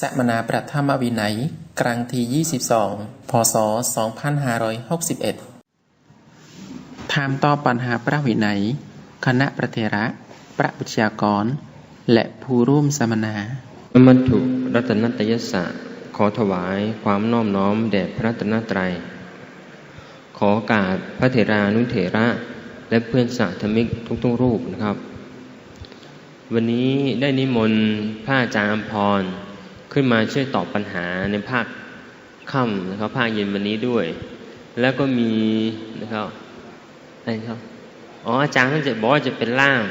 สมนาประธรรมวินัยครั้งที่22 พศ 2561 ถามต่อปัญหาพระวินัย คณะประเทระประวิชยากร และผู้ร่วมสัมนาอมัตถุรัตนตยสะขอถวายความน้อมน้อมแด่พระรัตนตรัย ขอโอกาสพระเถรานุเถระ และเพื่อนสาธมิกทุกๆรูปนะครับวันนี้ได้นิมนต์พระอาจารย์อภร ขึ้นมาช่วยตอบปัญหาในภาคค่ำนะครับภาคเย็นวันนี้ด้วย แล้วก็มีนะครับอะไรครับอ๋ออาจารย์ท่านจะบอกว่าจะเป็นล่าม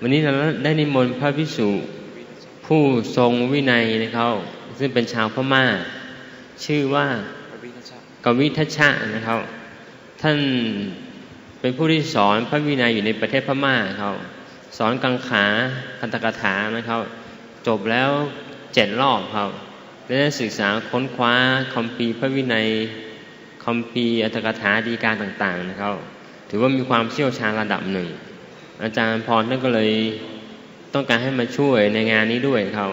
วันนี้เราได้นิมนต์พระพิสุผู้ทรงวินัยนะครับซึ่งเป็นชาวพม่า ชื่อว่ากวิทัชชะนะครับ ท่านเป็นผู้ที่สอนพระวินัยอยู่ในประเทศพม่าครับสอนกังขาคันตกถานะครับ จบแล้ว เจ็ดรอบครับและได้ศึกษาค้นคว้าคำปีร์พระวินัยคำปีร์อัตถกถาดีการต่างๆนะครับ ถือว่ามีความเชี่ยวชาญระดับหนึ่ง อาจารย์พรท่านก็เลยต้องการให้มาช่วยในงานนี้ด้วยครับ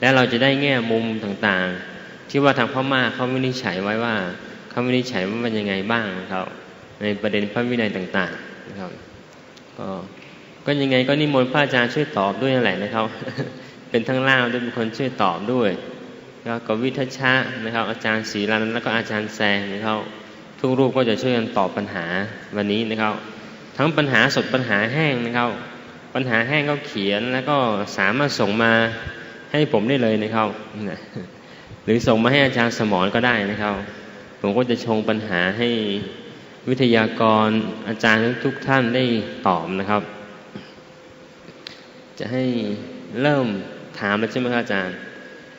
และเราจะได้แง่มุมต่างๆ ที่ว่าทางพ่อมาเขาวินิจฉัยไว้ว่าเขาวินิจฉัยว่ามันยังไงบ้างนะครับ ในประเด็นพระวินัยต่างๆนะครับก็ก็ยังไงก็นิมนต์พระอาจารย์ช่วยตอบด้วยนั่นแหละนะครับ เป็นทั้งล่ามด้วยเป็นคนช่วยตอบด้วยแล้วก็วิทชชะนะครับ อาจารย์ศรีรันแล้วก็อาจารย์แซงนะครับทุกรูปก็จะช่วยกันตอบปัญหาวันนี้นะครับ ทั้งปัญหาสดปัญหาแห้งนะครับ ปัญหาแห้งก็เขียนแล้วก็สามารถส่งมาให้ผมได้เลยนะครับหรือส่งมาให้อาจารย์สมรก็ได้นะครับ ผมก็จะชงปัญหาให้วิทยากรอาจารย์ทุกท่านได้ตอบนะครับ จะให้เริ่ม ถามแล้วใช่ไหมครับอาจารย์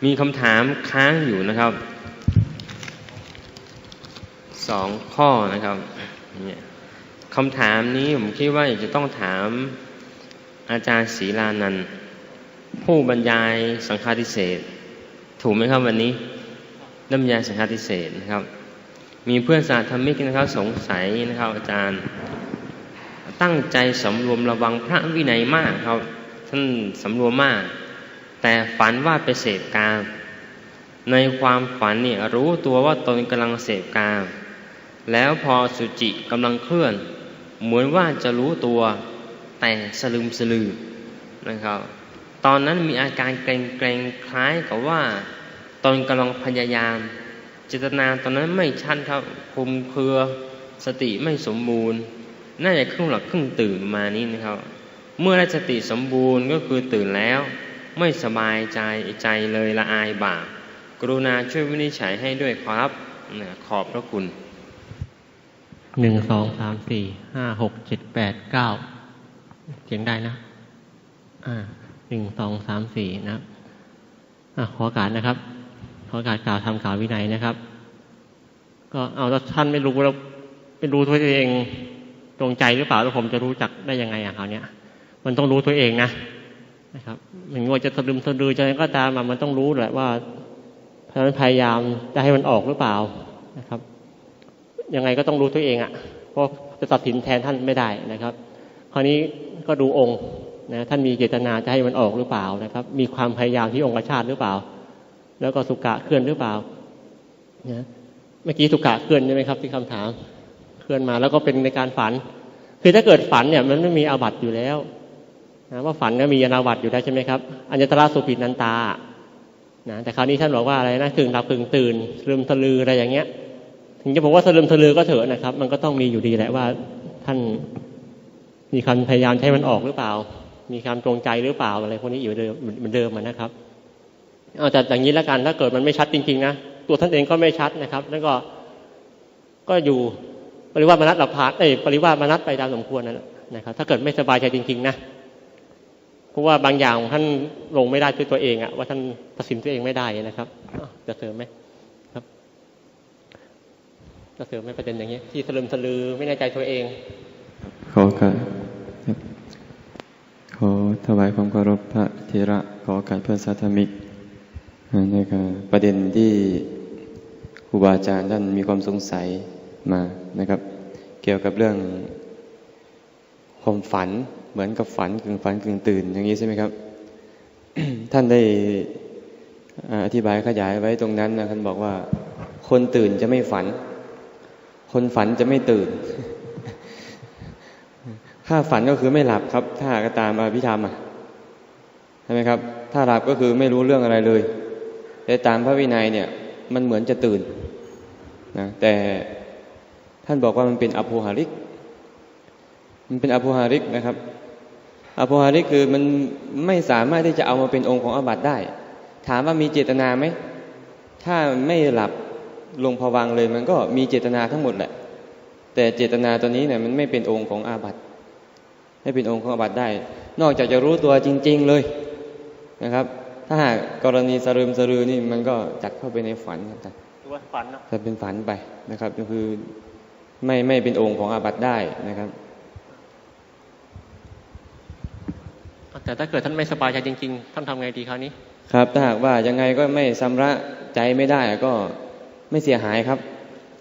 มีคำถามค้างอยู่นะครับสองข้อนะครับเนี่ยคำถามนี้ผมคิดว่าอยากจะต้องถามอาจารย์ศรีลานันผู้บรรยายสังฆาทิเศษถูกไหมครับวันนี้บรรยายสังฆาทิเศษนะครับ มีเพื่อนสาธมิกนะครับสงสัยนะครับ อาจารย์ ตั้งใจสำรวมระวังพระวินัยมากครับ ท่านสำรวมมาก แต่ฝันว่าไปเสพกาม ในความฝันเนี่ยรู้ตัวว่าตนกำลังเสพกาม แล้วพอสุจิกำลังเคลื่อน เหมือนว่าจะรู้ตัวแต่สลึมสลือนะครับ ตอนนั้นมีอาการเกรงเกรงคล้ายกับว่าตนกำลังพยายาม เจตนาตอนนั้นไม่ชัดครับคุมเครือสติไม่สมบูรณ์ น่าจะครึ่งหลับครึ่งตื่นมานี้นะครับ เมื่อได้สติสมบูรณ์ก็คือตื่นแล้ว ไม่สบายใจใจเลยละอายบาปกรุณาช่วยวินิจฉัยให้ด้วยครับขอบพระคุณหนึ่งสองสามสี่ห้าหกเจ็ดแปดเก้าเสียงได้นะอ่าหนึ่งสองสามสี่นะอ่าขอการนะครับ ขอการกล่าวทำกล่าววินัยนะครับ ก็เอาถ้าท่านไม่รู้แล้วไม่รู้ตัวเองตรงใจหรือเปล่าแล้วผมจะรู้จักได้ยังไงอะคราวเนี้ย มันต้องรู้ตัวเองนะ นะครับมันว่าจะสะดึมสะดือจะอะไรก็ตามมันต้องรู้แหละว่าท่านพยายามจะให้มันออกหรือเปล่านะครับ ยังไงก็ต้องรู้ตัวเองอะ เพราะจะตัดสินแทนท่านไม่ได้นะครับ คราวนี้ก็ดูองค์นะท่านมีเจตนาจะให้มันออกหรือเปล่านะครับ มีความพยายามที่องค์ชาติหรือเปล่า แล้วก็สุกะเคลื่อนหรือเปล่านะเมื่อกี้สุกะเคลื่อนใช่ไหมครับที่คำถาม เคลื่อนมาแล้วก็เป็นในการฝัน คือถ้าเกิดฝันเนี่ย มันไม่มีอาบัติอยู่แล้ว นะว่าฝันก็มีอนาบัตอยู่แล้วใช่ไหมครับ อัญญตระสุปินันตานะแต่คราวนี้ท่านบอกว่าอะไรนะกึ่งหลับกึ่งตื่นลืมทะลืออะไรอย่างเงี้ย ถึงจะบอกว่าสลืมทะลือก็เถอะนะครับ มันก็ต้องมีอยู่ดีแหละว่าท่านมีการพยายามใช้มันออกหรือเปล่า มีการตรงใจหรือเปล่าอะไรพวกนี้อยู่เดิมเหมือนเดิมนะครับเอาแต่อย่างนี้แล้วกันถ้าเกิดมันไม่ชัดจริงๆนะตัวท่านเองก็ไม่ชัดนะครับแล้วก็ก็อยู่ปริวาสมนัตหลับพาเอ้ปริวาสมนัตไปตามสมควรนั่นแหละนะครับ ถ้าเกิดไม่สบายใจจริง ๆ นะ ราะว่าบางอย่างท่านลงไม่ได้ด้วยตัวเองอะว่าท่านตัดสินตัวเองไม่ได้นะครับจะเสริมไหมครับจะเสริมไหมประเด็นอย่างนี้ ที่สลืมสลือไม่แน่ใจตัวเอง ขอการขอถวายความเคารพพระเทระขอการเพื่อนสาธมิกในการประเด็นที่ครูบาอาจารย์ท่านมีความสงสัยมานะครับ เกี่ยวกับเรื่องความฝัน เหมือนกับฝันกึ่งฝันกึ่งตื่น อย่างนี้ใช่ไหมครับ ท่านได้อธิบายขยายไว้ตรงนั้นนะท่านบอกว่า คนตื่นจะไม่ฝัน คนฝันจะไม่ตื่น ถ้าฝันก็คือไม่หลับครับ ถ้าก็ตามอภิธรรมอะใช่ไหมครับ ถ้าหลับก็คือไม่รู้เรื่องอะไรเลย แต่ตามพระวินัยเนี่ย มันเหมือนจะตื่นนะแต่ท่านบอกว่ามันเป็นอโภหาริก มันเป็นอโภหาริกนะครับอโภหาริกคือมันไม่สามารถที่จะเอามาเป็นองค์ของอาบัติได้ ถามว่ามีเจตนาไหม ถ้าไม่หลับลงผวังค์เลยมันก็มีเจตนาทั้งหมดแหละ แต่เจตนาตัวนี้เนี่ยมันไม่เป็นองค์ของอาบัติไม่เป็นองค์ของอาบัติได้ นอกจากจะรู้ตัวจริง ๆเลยนะครับ ถ้าหากกรณีสรึมสรือนี่มันก็จัดเข้าไปในฝันครับถือว่าฝันเนาะจะเป็นฝันไปนะครับ ก็คือไม่ไม่เป็นองค์ของอาบัติได้นะครับ แต่ถ้าเกิดท่านไม่สบายใจจริง ๆ ท่านทำไงดีคราวนี้ ครับถ้าหากว่ายังไงก็ไม่ชำระใจไม่ได้ก็ไม่เสียหายครับ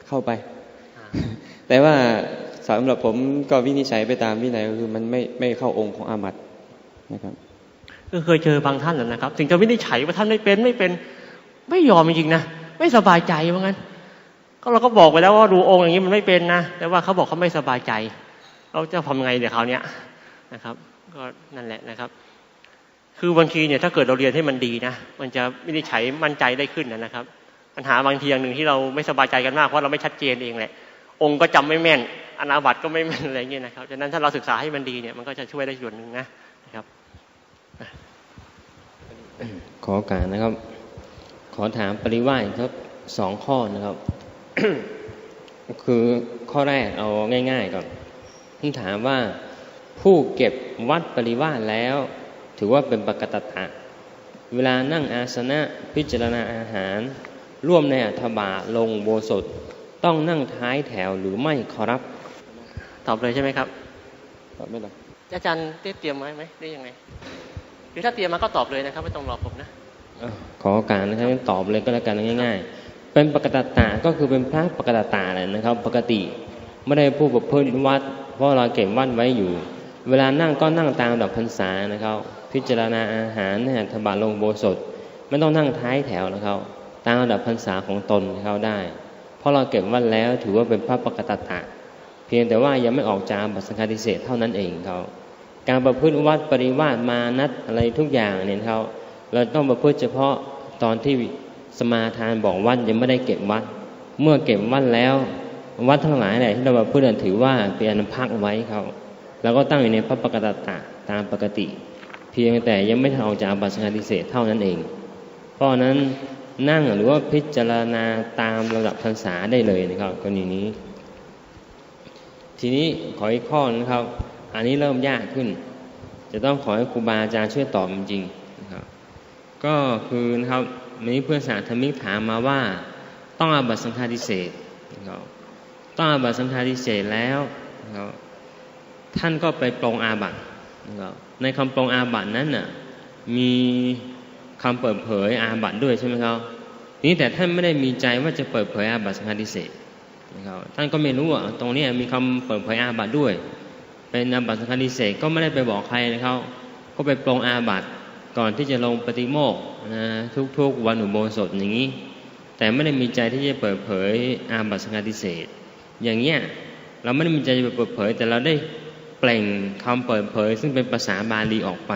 เข้าไปอ่าแต่ว่าสำหรับผมก็วินิจฉัยไปตามวินัยก็คือมันไม่ไม่เข้าองค์ของอาบัตินะครับ ก็เคยเจอบางท่านนะนะครับ ถึงจะวินิจฉัยว่าท่านไม่เป็นไม่เป็น ไม่ยอมจริงๆนะไม่สบายใจว่างั้น ก็เราก็บอกไปแล้วว่าดูองค์อย่างนี้มันไม่เป็นนะแต่ว่าเขาบอกเขาไม่สบายใจ เราจะทำไงเดี๋ยวคราวเนี้ยนะครับ ก็นั่นแหละนะครับ คือบางทีเนี่ยถ้าเกิดเราเรียนให้มันดีนะมันจะวินิจฉัยมั่นใจได้ขึ้นนะครับ ปัญหาบางทีอย่างหนึ่งที่เราไม่สบายใจกันมากเพราะเราไม่ชัดเจนเองแหละ องค์ก็จำไม่แม่นอนาบัตก็ไม่แม่นอะไรเงี้ยนะครับฉะนั้นถ้าเราศึกษาให้มันดีเนี่ยมันก็จะช่วยได้ส่วนหนึ่งนะนะครับ ขอโอการนะครับ ขอถามปริวาสครับสองข้อนะครับ คือข้อแรกเอาง่าย ๆก่อนที่ถามว่า ผู้เก็บวัดปริวาสแล้ว ถือว่าเป็นปกตตะ เวลานั่งอาสนะพิจารณาอาหาร ร่วมในอัฐบาทลงโบสถต้องนั่งท้ายแถวหรือไม่ขอรับ ตอบเลยใช่ไหมครับตอบไม่ได้อาจารย์ได้เตรียมไว้ไหมได้ยังไงหรือถ้าเตรียมมาก็ตอบเลยนะครับไม่ต้องรอผมนะเอ่อขอโอกาสนะครับตอบเลยก็แล้วกันง่าย ๆ เป็นปกตตาก็คือเป็นพระปกตตาเลยนะครับ ปกติไม่ได้ผู้ประพฤติวัดเพราะเราเก็บวัดไว้อยู่ เวลานั่งก็นั่งตามดอกพรรษานะครับ พิจารณาอาหารเนี่ยธบาตลงโบสถไม่ต้องนั่งท้ายแถวนะครับ ตามระดับพรรษาของตนเขาได้ เพราะเราเก็บวัดแล้วถือว่าเป็นพระปกตตะ เพียงแต่ว่ายังไม่ออกจากบัตสังฆาทิเศษเท่านั้นเองเขาการประพฤติวัดปริวาสมานัดอะไรทุกอย่างเนี่ยเขาเราต้องประพฤติเฉพาะตอนที่สมาทานบอกวัดยังไม่ได้เก็บวัด เมื่อเก็บวัดแล้ว วัดทั้งหลายแหละที่เราประพฤติถือว่าเป็นอันพักไว้เขา แล้วก็ตั้งอยู่ในพระปกตตะตามปกติ เพียงแต่ยังไม่ทันออกจากบัตรสังฆาทิเศษเท่านั้นเอง เพราะนั้นนั่งหรือว่าพิจารณาตามระดับพรรษาได้เลยนะครับกรณีนี้ ทีนี้ขออีกข้อนะครับ อันนี้เริ่มยากขึ้น จะต้องขอให้ครูบาอาจารย์ช่วยตอบจริงนะครับ ก็คือนะครับวันนี้เพื่อนสาธมิกถามมาว่า ต้องอาบัตสังฆาทิเศษนะครับต้องอาบัตสังฆาทิเศษแล้วนะครับ ท่านก็ไปปรงอาบัตนในคำปรงอาบัตนั้นน่ะมีคำเปิดเผยอาบัตด้วยใช่ไหมครับนี้แต่ท่านไม่ได้มีใจว่าจะเปิดเผยอาบัตสังฆาทิเศษนะครับท่านก็ไม่รู้ว่าตรงนี้มีคำเปิดเผยอาบัตด้วย เป็นอาบัตสังฆาทิเศษก็ไม่ได้ไปบอกใครนะครับก็ไปปรงอาบัตก่อนที่จะลงปฏิโมกข์นะทุกๆวันอุโบสถอย่างนี้ แต่ไม่ได้มีใจที่จะเปิดเผยอาบัตสังฆาทิเศษอย่างเงี้ยเราไม่ได้มีใจจะเปิดเผย แต่เราได้ เปล่งคำเปิดเผย ซึ่งเป็นภาษาบาลีออกไป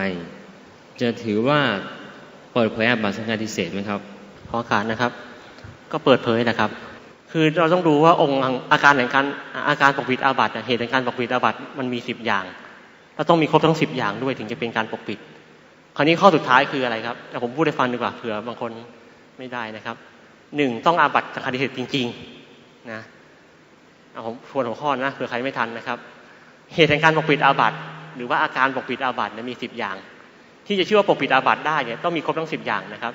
จะถือว่าเปิดเผยอาบัตสังฆาทิเศษไหมครับขอโอกาสนะครับ ก็เปิดเผยนะครับ คือเราต้องดูว่าองค์อาการแห่งการอาการปกปิดอาบัติเหตุแห่งการปกปิดอาบัติมันมีสิบอย่างเราต้องมีครบทั้งสิบอย่างด้วยถึงจะเป็นการปกปิด คราวนี้ข้อสุดท้ายคืออะไรครับแต่ผมพูดให้ฟังดีกว่าเผื่อบางคนไม่ได้นะครับหนึ่งต้องอาบัติสังฆาทิเศษจริง ๆนะเอาผมทวนหัวข้อนะเผื่อใครไม่ทันนะครับ เหตุแห่งการปกปิดอาบัติหรือว่าอาการปกปิดอาบัตินี่ยมีสิบอย่าง ที่จะชื่อว่าปกปิดอาบัติได้เนี่ยต้องมีครบทั้งสิบอย่างนะครับ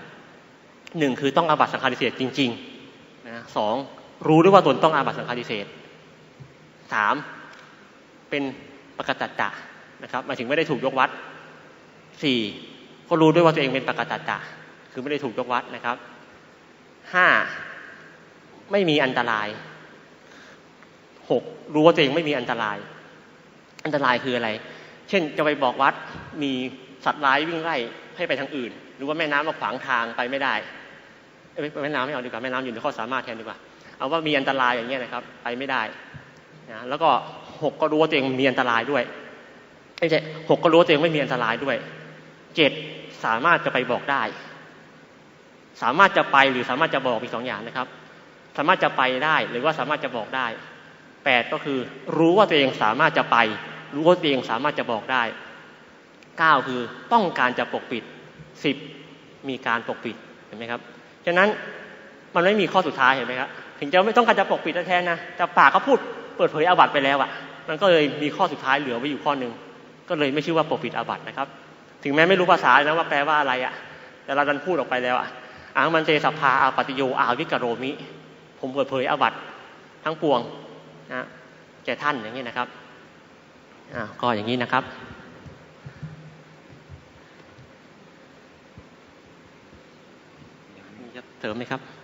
หนึ่งคือต้องอาบัติสังฆาทิเศษจริงๆนะสองรู้ด้วยว่าตนต้องอาบัติสังฆาทิเศษสามเป็นปกตัจจะนะครับหมายถึงไม่ได้ถูกยกวัดสี่ก็รู้ด้วยว่าตัวเองเป็นปกตัจจะคือไม่ได้ถูกยกวัดนะครับห้าไม่มีอันตรายหกรู้ว่าตัวเองไม่มีอันตราย อันตรายคืออะไร เช่นจะไปบอกวัดมีสัตว์ร้ายวิ่งไล่ให้ไปทางอื่น หรือว่าแม่น้ำมาขวางทางไปไม่ได้แม่น้ำไม่เอาดีกว่าแม่น้ำอยู่ในข้อสามารถแทนดีกว่า เอาว่ามีอันตรายอย่างเงี้ยนะครับ ไปไม่ได้นะแล้วก็หกก็รู้ว่าตัวเองมีอันตรายด้วยไม่ใช่หกก็รู้ว่าตัวเองไม่มีอันตรายด้วยเจ็ดสามารถจะไปบอกได้ สามารถจะไปหรือสามารถจะบอกอีกสองอย่างนะครับ สามารถจะไปได้หรือว่าสามารถจะบอกได้แปดก็คือรู้ว่าตัวเองสามารถจะไป รู้ว่าตัวเองสามารถจะบอกได้เก้าคือต้องการจะปกปิดสิบมีการปกปิดเห็นไหมครับฉะนั้นมันไม่มีข้อสุดท้ายเห็นไหมครับถึงจะไม่ต้องการจะปกปิดแท้ๆนะแต่ปากเขาพูดเปิดเผยอาบัติไปแล้วอะมันก็เลยมีข้อสุดท้ายเหลือไว้อยู่ข้อหนึ่งก็เลยไม่ชื่อว่าปกปิดอาบัตินะครับ ถึงแม้ไม่รู้ภาษานะว่าแปลว่าอะไรอะแต่เราดันพูดออกไปแล้วอะอังมันเตสัพพาอาปฏิโยอาวิกโรมิ ผมเปิดเผยอาบัติทั้งปวงนะแก่ท่านอย่างนี้นะครับ อ่าก็อย่างนี้นะครับ มีจะเสริมไหมครับ